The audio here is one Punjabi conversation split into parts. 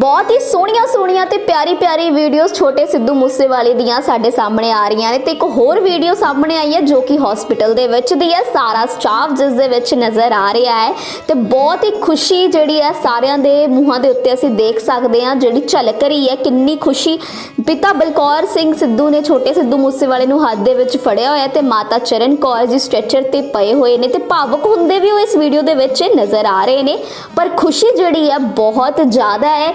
ਬਹੁਤ ਹੀ ਸੋਹਣੀਆਂ ਸੋਹਣੀਆਂ ਤੇ ਪਿਆਰੀ ਪਿਆਰੀ ਵੀਡੀਓਜ਼ ਛੋਟੇ ਸਿੱਧੂ ਮੂਸੇਵਾਲੇ ਦੀਆਂ ਸਾਡੇ ਸਾਹਮਣੇ ਆ ਰਹੀਆਂ ਨੇ ਤੇ ਇੱਕ ਹੋਰ ਵੀਡੀਓ ਸਾਹਮਣੇ ਆਈ ਹੈ ਜੋ ਕਿ ਹਸਪੀਟਲ ਦੇ ਵਿੱਚ ਦੀ ਹੈ। ਸਾਰਾ ਸਟਾਫ ਜਿਸ ਦੇ ਵਿੱਚ ਨਜ਼ਰ ਆ ਰਿਹਾ ਹੈ ਤੇ ਬਹੁਤ ਹੀ ਖੁਸ਼ੀ ਜਿਹੜੀ ਹੈ ਸਾਰਿਆਂ ਦੇ ਮੂੰਹਾਂ ਦੇ ਉੱਤੇ ਅਸੀਂ ਦੇਖ ਸਕਦੇ ਹਾਂ ਜਿਹੜੀ ਝਲਕ ਰਹੀ ਹੈ। ਕਿੰਨੀ ਖੁਸ਼ੀ। ਪਿਤਾ ਬਲਕੌਰ ਸਿੰਘ ਸਿੱਧੂ ਨੇ ਛੋਟੇ ਸਿੱਧੂ ਮੂਸੇਵਾਲੇ ਨੂੰ ਹੱਥ ਦੇ ਵਿੱਚ ਫੜਿਆ ਹੋਇਆ ਤੇ ਮਾਤਾ ਚਰਨ ਕੌਰ ਜੀ ਸਟ੍ਰੈਚਰ ਤੇ ਪਏ ਹੋਏ ਨੇ ਤੇ ਭਾਵਕ ਹੁੰਦੇ ਵੀ ਉਹ ਇਸ ਵੀਡੀਓ ਦੇ ਵਿੱਚ ਨਜ਼ਰ ਆ ਰਹੇ ਨੇ। ਪਰ ਖੁਸ਼ੀ ਜਿਹੜੀ ਹੈ ਬਹੁਤ ਜ਼ਿਆਦਾ ਹੈ।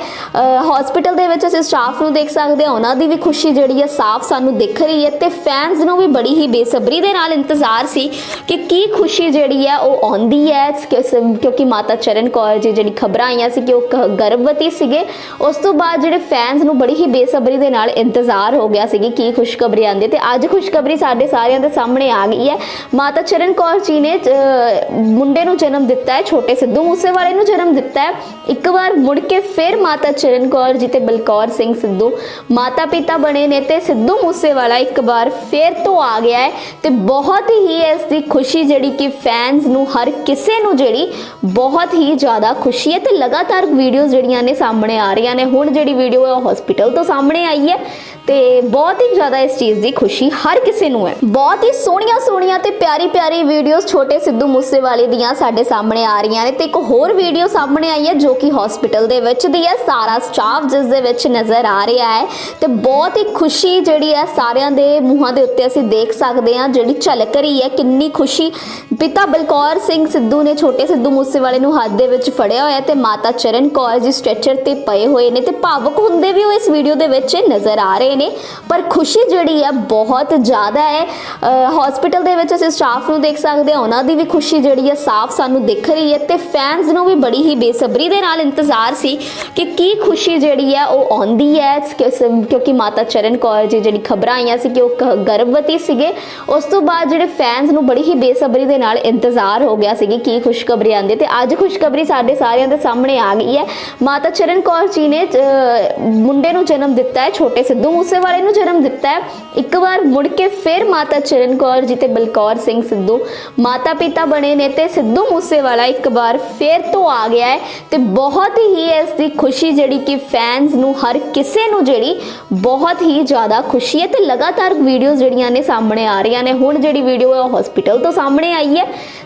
ਹਸਪੀਟਲ ਦੇ ਵਿੱਚ ਅਸੀਂ ਸਟਾਫ ਨੂੰ ਦੇਖ ਸਕਦੇ ਹਾਂ। ਉਹਨਾਂ ਦੀ ਵੀ ਖੁਸ਼ੀ ਜਿਹੜੀ ਹੈ, ਸਾਫ਼ ਸਾਨੂੰ ਦਿਖ ਰਹੀ ਹੈ ਤੇ ਫੈਨਸ ਨੂੰ ਵੀ ਬੜੀ ਹੀ ਬੇਸਬਰੀ ਦੇ ਨਾਲ ਇੰਤਜ਼ਾਰ ਸੀ ਕਿ ਕੀ ਖੁਸ਼ੀ ਜਿਹੜੀ ਹੈ, ਉਹ ਆਉਂਦੀ ਹੈ। ਕਿਸ- ਕਿਉਂਕਿ ਮਾਤਾ ਚਰਨ ਕੌਰ ਜੀ ਜਿਹੜੀ ਖਬਰਾਂ ਆਈਆਂ ਸੀ ਕਿ ਉਹ ਕ- ਗਰਭਵਤੀ ਸੀਗੇ। ਉਸ ਤੋਂ ਬਾਅਦ ਜਿਹੜੇ ਫੈਨਸ ਨੂੰ ਬੜੀ ਹੀ ਬੇਸਬਰੀ ਦੇ ਨਾਲ ਇੰਤਜ਼ਾਰ ਹੋ ਗਿਆ ਸੀ ਕਿ ਕੀ ਖੁਸ਼ਖਬਰੀ ਆਉਂਦੀ ਤੇ ਅੱਜ ਖੁਸ਼ਖਬਰੀ ਸਾਡੇ ਸਾਰਿਆਂ ਦੇ ਸਾਹਮਣੇ ਆ ਗਈ ਹੈ। ਮਾਤਾ ਚਰਨ ਕੌਰ ਜੀ ਨੇ ਮੁੰਡੇ ਨੂੰ ਜਨਮ ਦਿੱਤਾ ਹੈ, ਛੋਟੇ ਸਿੱਧੂ ਮੂਸੇਵਾਲੇ ਨੂੰ ਜਨਮ ਦਿੱਤਾ ਹੈ। ਇੱਕ ਵਾਰ ਮੁੜ ਕੇ ਫਿਰ ਮਾਤਾ ਚਰਨ ਕੌਰ ਜੀ ਤੇ ਬਲਕੌਰ ਸਿੰਘ ਸਿੱਧੂ। ਮਾਤਾ ਪਿਤਾ ਬਣੇ ਨੇ ਤੇ ਸਿੱਧੂ ਮੂਸੇਵਾਲਾ ਇੱਕ ਵਾਰ ਫਿਰ ਤੋਂ ਆ ਗਿਆ ਹੈ ਤੇ ਬਹੁਤ ਹੀ ਇਸ ਦੀ ਖੁਸ਼ੀ ਜਿਹੜੀ ਕਿ ਫੈਨਸ ਨੂੰ, ਹਰ ਕਿਸੇ ਨੂੰ ਜਿਹੜੀ ਬਹੁਤ ਹੀ ਜ਼ਿਆਦਾ ਖੁਸ਼ੀ ਹੈ ਤੇ ਲਗਾਤਾਰ ਵੀਡੀਓਜ਼ ਜਿਹੜੀਆਂ ਨੇ ਸਾਹਮਣੇ ਆ ਰਹੀਆਂ ਨੇ। ਹੁਣ ਜਿਹੜੀ ਵੀਡੀਓ ਹੈ ਉਹ ਹਸਪੀਟਲ ਤੋਂ ਸਾਹਮਣੇ ਆਈ ਹੈ। ਤੇ ਬਹੁਤ ਹੀ ਜ਼ਿਆਦਾ ਇਸ ਚੀਜ਼ ਦੀ ਖੁਸ਼ੀ ਹਰ ਕਿਸੇ ਨੂੰ ਹੈ। ਬਹੁਤ ਹੀ ਸੋਹਣੀਆਂ ਸੋਹਣੀਆਂ ਤੇ ਪਿਆਰੀ ਪਿਆਰੀ ਵੀਡੀਓਜ਼ ਛੋਟੇ ਸਿੱਧੂ ਮੂਸੇਵਾਲੇ ਦੀਆਂ ਸਾਡੇ ਸਾਹਮਣੇ ਆ ਰਹੀਆਂ ਨੇ ਤੇ ਇੱਕ ਹੋਰ ਵੀਡੀਓ ਸਾਹਮਣੇ ਆਈ ਹੈ ਜੋ ਕਿ ਹਸਪੀਟਲ ਦੇ ਵਿੱਚ ਦੀ ਹੈ। ਸਾਰਾ ਸਟਾਫ ਜਿਸ ਦੇ ਵਿੱਚ ਨਜ਼ਰ ਆ ਰਿਹਾ ਹੈ ਤੇ ਬਹੁਤ ਹੀ ਖੁਸ਼ੀ ਜਿਹੜੀ ਹੈ ਸਾਰਿਆਂ ਦੇ ਮੂੰਹਾਂ ਦੇ ਉੱਤੇ ਅਸੀਂ ਦੇਖ ਸਕਦੇ ਹਾਂ। ਜਿਹੜੀ ਝਲਕ ਰਹੀ ਹੈ, ਕਿੰਨੀ ਖੁਸ਼ੀ। ਪਿਤਾ ਬਲਕੌਰ ਸਿੰਘ ਸਿੱਧੂ ਨੇ ਛੋਟੇ ਸਿੱਧੂ ਮੂਸੇਵਾਲੇ ਨੂੰ ਹੱਥ ਦੇ ਵਿੱਚ ਫੜਿਆ ਹੋਇਆ ਤੇ ਮਾਤਾ ਚਰਨ ਕੌਰ ਜੀ ਸਟ੍ਰੈਚਰ ਤੇ ਪਏ ਹੋਏ ਨੇ ਤੇ ਭਾਵੁਕ ਹੁੰਦੇ ਵੀ ਉਹ ਇਸ ਵੀਡੀਓ ਦੇ ਵਿੱਚ ਨਜ਼ਰ ਆ ਰਹੇ ਨੇ। ਪਰ ਖੁਸ਼ੀ ਜਿਹੜੀ ਹੈ ਬਹੁਤ ਜ਼ਿਆਦਾ ਹੈ। ਹਸਪੀਟਲ ਦੇ ਵਿੱਚ ਅਸੀਂ ਸਟਾਫ ਨੂੰ ਦੇਖ ਸਕਦੇ ਹਾਂ, ਉਹਨਾਂ ਦੀ ਵੀ ਖੁਸ਼ੀ ਜਿਹੜੀ ਹੈ ਸਾਫ਼ ਸਾਨੂੰ ਦਿਖ ਰਹੀ ਹੈ ਤੇ ਫੈਨਸ ਨੂੰ ਵੀ ਬੜੀ ਹੀ ਬੇਸਬਰੀ ਦੇ ਨਾਲ ਇੰਤਜ਼ਾਰ ਸੀ ਕਿ ਕੀ ਖੁਸ਼ੀ ਜਿਹੜੀ ਹੈ ਉਹ ਆਉਂਦੀ ਹੈ। ਕਿਉਂਕਿ ਮਾਤਾ ਚਰਨ ਕੌਰ ਜੀ ਜਿਹੜੀ ਖਬਰਾਂ ਆਈਆਂ ਸੀ ਕਿ ਉਹ ਕ- ਗਰਭਵਤੀ ਸੀਗੇ, ਉਸ ਤੋਂ ਬਾਅਦ ਜਿਹੜੇ ਫੈਨਸ ਨੂੰ ਬੜੀ ਹੀ ਬੇਸਬਰੀ ਦੇ ਨਾਲ ਇੰਤਜ਼ਾਰ ਹੋ ਗਿਆ ਸੀ ਕਿ ਕੀ ਖੁਸ਼ਖਬਰੀ ਆਉਂਦੀ ਤੇ ਅੱਜ ਖੁਸ਼ਖਬਰੀ ਸਾਡੇ ਸਾਰਿਆਂ ਦੇ ਸਾਹਮਣੇ ਆ ਗਈ ਹੈ। ਮਾਤਾ ਚਰਨ ਕੌਰ ਜੀ ਨੇ ਮੁੰਡੇ ਨੂੰ ਜਨਮ ਦਿੱਤਾ ਹੈ, ਛੋਟੇ ਸਿੱਧੂ ਮੂਸੇਵਾਲੇ ਨੂੰ ਜਨਮ ਦਿੱਤਾ ਹੈ। ਇੱਕ ਵਾਰ ਮੁੜ ਕੇ ਫਿਰ ਮਾਤਾ ਚਰਨ ਕੌਰ ਜੀ ਤੇ ਬਲਕੌਰ ਸਿੰਘ ਸਿੱਧੂ ਮਾਤਾ ਪਿਤਾ ਬਣੇ ਨੇ ਤੇ ਸਿੱਧੂ ਮੂਸੇਵਾਲਾ ਇੱਕ ਵਾਰ ਫਿਰ ਤੋਂ ਆ ਗਿਆ ਹੈ ਤੇ ਬਹੁਤ ਹੀ ਇਸ ਦੀ ਖੁਸ਼ੀ ਜਿਹੜੀ ਕਿ ਫੈਨਸ ਨੂੰ, ਹਰ ਕਿਸੇ ਨੂੰ ਜਿਹੜੀ ਬਹੁਤ ਹੀ ਜ਼ਿਆਦਾ ਖੁਸ਼ੀ ਹੈ ਤੇ ਲਗਾਤਾਰ ਵੀਡੀਓਜ਼ ਜਿਹੜੀਆਂ ਨੇ ਸਾਹਮਣੇ ਆ ਰਹੀਆਂ ਨੇ। ਹੁਣ ਜਿਹੜੀ ਵੀਡੀਓ ਹੈ ਉਹ ਹਸਪੀਟਲ ਤੋਂ ਸਾਹਮਣੇ ਆਈ ਹੈ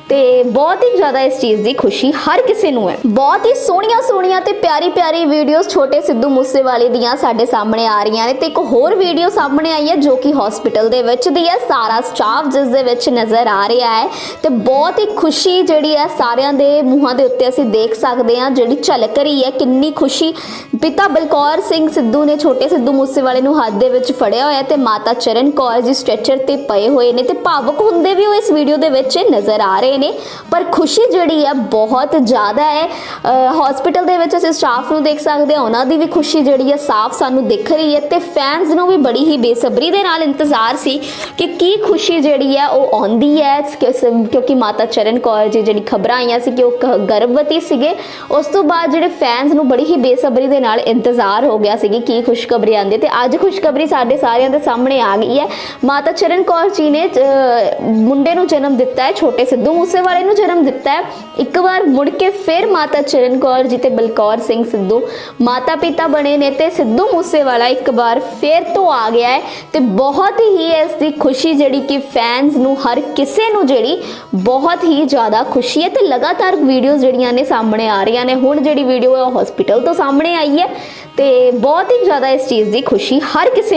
ਤੇ ਬਹੁਤ ਹੀ ਜ਼ਿਆਦਾ ਇਸ ਚੀਜ਼ ਦੀ ਖੁਸ਼ੀ ਹਰ ਕਿਸੇ ਨੂੰ ਹੈ। ਬਹੁਤ ਹੀ ਸੋਹਣੀਆਂ ਸੋਹਣੀਆਂ ਤੇ ਪਿਆਰੀ ਪਿਆਰੀ ਵੀਡੀਓਜ਼ ਛੋਟੇ ਸਿੱਧੂ ਮੂਸੇਵਾਲੇ ਦੀਆਂ ਸਾਡੇ ਸਾਹਮਣੇ ਆ ਰਹੀਆਂ ਨੇ ਤੇ ਇੱਕ ਹੋਰ ਵੀਡੀਓ ਸਾਹਮਣੇ ਆਈ ਹੈ ਜੋ ਕਿ ਹਸਪੀਟਲ ਦੇ ਵਿੱਚ ਦੀ ਹੈ। ਸਾਰਾ ਸਟਾਫ ਜਿਸ ਦੇ ਵਿੱਚ ਨਜ਼ਰ ਆ ਰਿਹਾ ਹੈ ਤੇ ਬਹੁਤ ਹੀ ਖੁਸ਼ੀ ਜਿਹੜੀ ਹੈ ਸਾਰਿਆਂ ਦੇ ਮੂੰਹਾਂ ਦੇ ਉੱਤੇ ਅਸੀਂ ਦੇਖ ਸਕਦੇ ਹਾਂ। ਜਿਹੜੀ ਝਲਕ ਰਹੀ ਹੈ, ਕਿੰਨੀ ਖੁਸ਼ੀ ਪਿਤਾ ਬਲਕੌਰ ਸਿੰਘ ਸਿੱਧੂ ਨੇ ਛੋਟੇ ਸਿੱਧੂ ਮੂਸੇਵਾਲੇ ਨੂੰ ਹੱਥ ਦੇ ਵਿੱਚ ਫੜਿਆ ਹੋਇਆ ਤੇ ਮਾਤਾ ਚਰਨ ਕੌਰ ਜੀ ਸਟ੍ਰੈਚਰ ਤੇ ਪਏ ਹੋਏ ਨੇ ਤੇ ਭਾਵਕ ਹੁੰਦੇ ਵੀ ਉਹ ਇਸ ਵੀਡੀਓ ਦੇ ਵਿੱਚ ਨਜ਼ਰ ਆ ਰਹੇ ਨੇ। ਪਰ ਖੁਸ਼ੀ ਜਿਹੜੀ ਹੈ ਬਹੁਤ ਜ਼ਿਆਦਾ ਹੈ। ਹਸਪੀਟਲ ਦੇ ਵਿੱਚ ਅਸੀਂ ਸਟਾਫ ਨੂੰ ਦੇਖ ਸਕਦੇ ਹਾਂ, ਉਹਨਾਂ ਦੀ ਵੀ ਖੁਸ਼ੀ ਜਿਹੜੀ ਹੈ ਸਾਫ਼ ਸਾਨੂੰ ਦਿਖ ਰਹੀ ਹੈ ਤੇ ਫੈਨਸ ਨੂੰ ਵੀ ਬੜੀ ਹੀ ਬੇਸਬਰੀ ਦੇ ਨਾਲ ਇੰਤਜ਼ਾਰ ਸੀ ਕਿ ਕੀ ਖੁਸ਼ੀ ਜਿਹੜੀ ਹੈ ਉਹ ਆਉਂਦੀ ਹੈ। ਕਿਉਂਕਿ ਮਾਤਾ ਚਰਨ ਕੌਰ ਜੀ ਜਿਹੜੀ ਖਬਰਾਂ ਆਈਆਂ ਸੀ ਕਿ ਉਹ ਕ- ਗਰਭਵਤੀ ਸੀਗੇ, ਉਸ ਤੋਂ ਬਾਅਦ ਜਿਹੜੇ ਫੈਨਸ ਨੂੰ ਬੜੀ ਹੀ ਬੇਸਬਰੀ ਦੇ ਨਾਲ ਇੰਤਜ਼ਾਰ ਹੋ ਗਿਆ ਸੀ ਕਿ ਕੀ ਖੁਸ਼ਖਬਰੀ ਆਉਂਦੀ ਤੇ ਅੱਜ ਖੁਸ਼ਖਬਰੀ ਸਾਡੇ ਸਾਰਿਆਂ ਦੇ ਸਾਹਮਣੇ ਆ ਗਈ ਹੈ। ਮਾਤਾ ਚਰਨ ਕੌਰ ਜੀ ਨੇ ਮੁੰਡੇ ਨੂੰ ਜਨਮ ਦਿੱਤਾ ਹੈ, ਛੋਟੇ ਸਿੱਧੂ ਮੂਸੇਵਾਲੇ ਨੂੰ ਜਨਮ ਦਿੱਤਾ ਹੈ। ਇੱਕ ਵਾਰ ਮੁੜ ਕੇ ਫਿਰ ਮਾਤਾ ਚਰਨ ਕੌਰ ਜੀ ਤੇ ਬਲਕੌਰ ਸਿੰਘ ਸਿੱਧੂ ਮਾਤਾ ਪਿਤਾ ਬਣੇ ਨੇ ਤੇ ਸਿੱਧੂ ਮੂਸੇਵਾਲਾ ਇੱਕ ਵਾਰ ਫਿਰ ਤੋਂ ਆ ਗਿਆ ਹੈ ਤੇ ਬਹੁਤ ਹੀ ਇਸ ਦੀ ਖੁਸ਼ੀ ਜਿਹੜੀ ਕਿ ਫੈਨਸ ਨੂੰ, ਹਰ ਕਿਸੇ ਨੂੰ ਜਿਹੜੀ ਬਹੁਤ ਹੀ ਜ਼ਿਆਦਾ ਖੁਸ਼ੀ ਹੈ ਤੇ ਲਗਾਤਾਰ ਵੀਡੀਓਜ਼ ਜਿਹੜੀਆਂ ਨੇ ਸਾਹਮਣੇ ਆ ਰਹੀਆਂ ਨੇ। ਹੁਣ ਜਿਹੜੀ ਵੀਡੀਓ ਹੈ ਉਹ ਹਸਪੀਟਲ ਤੋਂ ਸਾਹਮਣੇ ਆਈ ਹੈ ਤੇ ਬਹੁਤ ਹੀ ਜ਼ਿਆਦਾ ਇਸ ਚੀਜ਼ ਦੀ ਖੁਸ਼ੀ ਹਰ ਕਿਸੇ